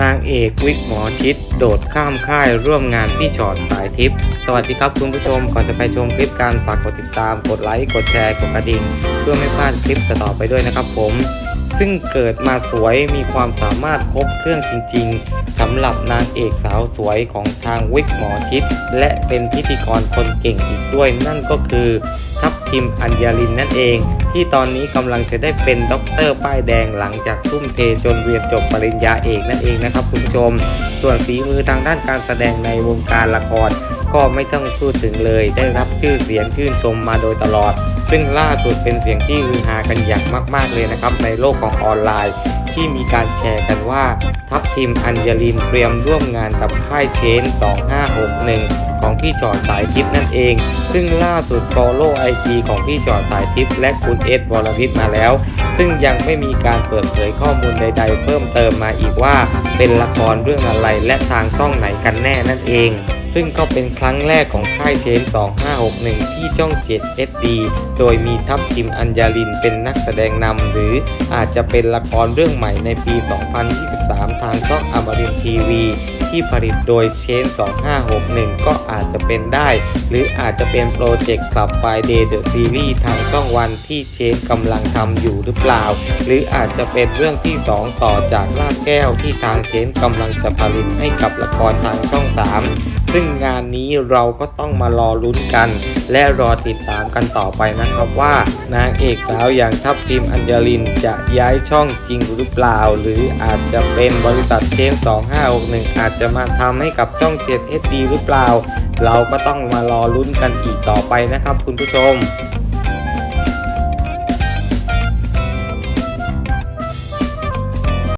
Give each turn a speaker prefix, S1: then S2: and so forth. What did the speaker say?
S1: นางเอกวิกหมอชิด โดดข้ามค่ายร่วมงานพี่ชอดสายทิพย์สวัสดีครับคุณผู้ชม ก่อนจะไปชมคลิปการฝากกดติดตาม กดไลค์ กดแชร์ กดกระดิ่ง เพื่อไม่พลาดคลิปต่อไปด้วยนะครับผม ซึ่งเกิดมาสวยมีความสามารถครบเครื่องจริงๆสำหรับนางเอกสาวสวยของทางวิกหมอชิด และเป็นพิธีกรคนเก่งอีกด้วยนั่นก็คือทัพ ทิมอัญญาลินนั่นเอง ที่ตอนนี้กำลังจะได้เป็นด็อกเตอร์ป้ายแดงหลังจากทุ่มเทจนเรียนจบปริญญาเอกนั่นเองนะครับคุณผู้ชม ส่วนฝีมือทางด้านการแสดงในวงการละคร ก็ไม่ต้องพูดถึงเลย ได้รับชื่อเสียงชื่นชมมาโดยตลอด ซึ่งล่าสุดเป็นเสียงที่ฮือฮากันอย่างมาก ๆเลยนะครับในโลกของออนไลน์ ที่มีการแชร์กันว่า ทัพทีมอัญญลินเตรียมร่วมงานกับค่ายเชน 2561 ของพี่จอดสายทิพย์นั่นเอง ซึ่งล่าสุด follow IG ของพี่จอดสายทิพย์และคุณเอสวรวิทย์มาแล้ว ซึ่งยังไม่มีการเปิดเผยข้อมูลใด ๆ เพิ่มเติมมาอีกว่า เป็นละครเรื่องอะไรและทางช่องไหนกันแน่นั่นเอง ซึ่งก็เป็นครั้งแรกของค่ายเชน 2561 ที่ช่อง 7 SD โดยมีทัพทิมอัญญาลินเป็นนักแสดงนำหรืออาจจะเป็นละครเรื่องใหม่ในปี 2023 ทางช่องอมรินทีวีที่ผลิตโดยเชน 2561 ก็อาจจะเป็นได้ หรืออาจจะเป็นโปรเจกต์กลับไฟเดย์เดอะซีรีส์ทางช่องวันที่เชนกำลังทำอยู่หรือเปล่า หรืออาจจะเป็นเรื่องที่ 2 ต่อจากลาดแก้วที่ทางเชนกำลังจะผลิตให้กับละครทางช่อง 3 ซึ่งงานนี้เราก็ต้องมารอลุ้นกัน และรอติดตามกันต่อไปนะครับว่า นางเอกสาวอย่างทัพซิมอัญญลินจะย้ายช่องจริงหรือเปล่า หรืออาจจะเป็นบริษัทเชน2561 อาจจะมาทำให้กับช่อง 7 SD หรือเปล่า เราก็ต้องมารอลุ้นกันอีกต่อไปนะครับคุณผู้ชม